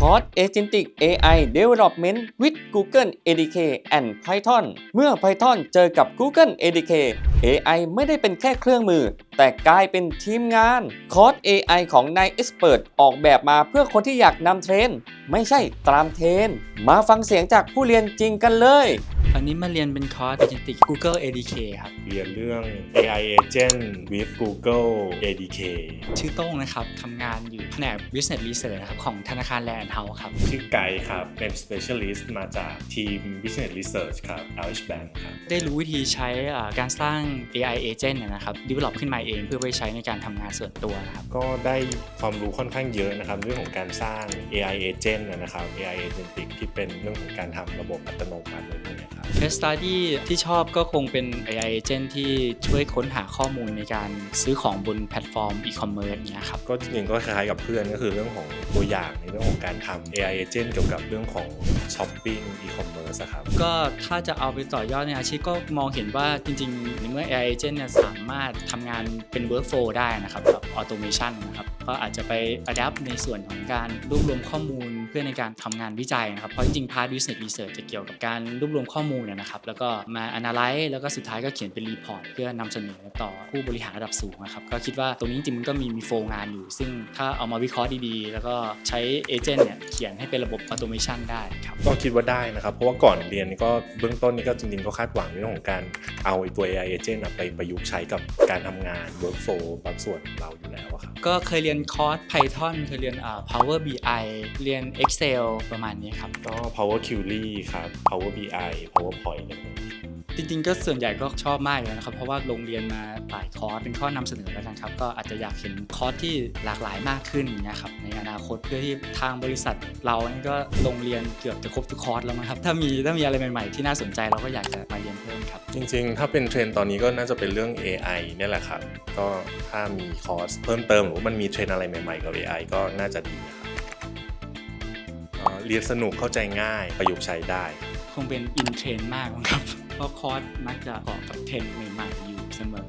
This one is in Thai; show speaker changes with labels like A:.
A: คอร์ส Agentic AI Development with Google ADK and Python เมื่อ Python เจอกับ Google ADK AI ไม่ได้เป็นแค่เครื่องมือ แต่กลายเป็นทีมงาน คอร์ส AI ของนาย Expert ออกแบบมาเพื่อคนที่อยากนำเทรน ไม่ใช่ตามเทรน มาฟังเสียงจากผู้เรียนจริงกันเลย
B: อันนี้มาเรียนเป็นคอร์ส Agentic Google ADK ครับ
C: เรียนเรื่อง AI Agent with Google ADK
B: ชื่อโต้งนะครับทำงานอยู่แผนก Business Research นะครับของธนาคารแลนด์เฮาครับ
C: ชื่อไกด์ครับ เป็น Specialist มาจากทีม Business Research ครับ LH Bank ครับ
B: ได้รู้วิธีใช้อ่าการสร้าง AI Agent เนี่ยนะครับ develop ขึ้นมาเองเพื่อไปใช้ในการทำงานส่วนตัวนะครับ
C: ก็ได้ความรู้ค่อนข้างเยอะนะครับเรื่องของการสร้าง AI Agent นะครับ AI Agentic ที่เป็นเรื่องของการทำระบบอัตโนมัติอะไรพวก เนี้ยครับ
B: Case Study ที่ชอบก็คงเป็น AI Agent ที่ช่วยค้นหาข้อมูลในการซื้อของบนแพลตฟอร์ม e-commerce เนี่ยครับ
C: ก็จริงๆก็คล้ายๆกับเพื่อนก็คือเรื่องของตัวอย่างในเรื่องของการทำ AI Agent เกี่ยวกับเรื่องของ Shopping E-commerce อะครับ
B: ก็ถ้าจะเอาไปต่อยอดในอาชีพก็มองเห็นว่าจริงๆในเมื่อ AI agent เนี่ยสามารถทำงานเป็น workflow ได้นะครับแบบ automation นะครับก็อาจจะไป adapt ในส่วนของการรวบรวมข้อมูลเพื่อในการทำงานวิจัยนะครับเพราะจริงๆ part business research จะเกี่ยวกับการรวบรวมข้อมูลนะครับแล้วก็มา analyze แล้วก็สุดท้ายก็เขียนเป็น report เพื่อนำเสนอต่อผู้บริหารระดับสูงนะครับก็คิดว่าตรงนี้จริงๆมันก็มีมีโฟงานอยู่ ซึ่งถ้าเอามาวิเคราะห์ดีๆ แล้วก็ใช้ agent เนี่ยเขียนให้เป็นระบบ automation ได้ครับ
C: ก็คิดว่าได้นะครับ เพราะว่าก่อนเรียนนี่ก็เบื้องต้นนี่ก็จริงๆก็คาดหวังในเรื่องของการเอาไอ้ตัว AI agent อะไปประยุกต์ใช้กับการทำงาน workflow บางส่วนของเราอยู่แล้วอะครับ
B: ก็เคยเรียนคอร์ส Python เคยเรียนอ่า Power BI เรียน Excel ประมาณนี้ครับ
C: ก็ Power Query ครับ Power BI PowerPoint อะไรพวกนี้
B: จริงๆก็ส่วนใหญ่ก็ชอบมากอยู่แล้วนะครับ เพราะว่าโรงเรียนมาหลายคอร์สเป็นข้อนำเสนอแล้วกันครับ ก็อาจจะอยากเห็นคอร์สที่หลากหลายมากขึ้นอย่างเงี้ยครับในอนาคตเพื่อที่ทางบริษัทเรานี่ก็โรงเรียนเกือบจะครบทุกคอร์สแล้วมั้งครับถ้ามีถ้ามีอะไรใหม่ๆที่น่าสนใจเราก็อยากจะมาเรียนเพิ่มครับ
C: จริงๆ ถ้าเป็นเทรนด์ตอนนี้ก็น่าจะเป็นเรื่อง AI เนี่ยแหละครับก็ถ้ามีคอร์สเพิ่มเติมหรือว่ามันมีเทรนด์อะไรใหม่ๆกับ AI ก็น่าจะดีครับเอ่อเรียนสนุกเข้าใจง่ายประยุกต์ใช้ได้
B: คงเป็นอินเทรนด์มากมั้งครับ เพราะคอร์สมักจะเกาะกับเทรนด์ใหม่ๆอยู่เสมอ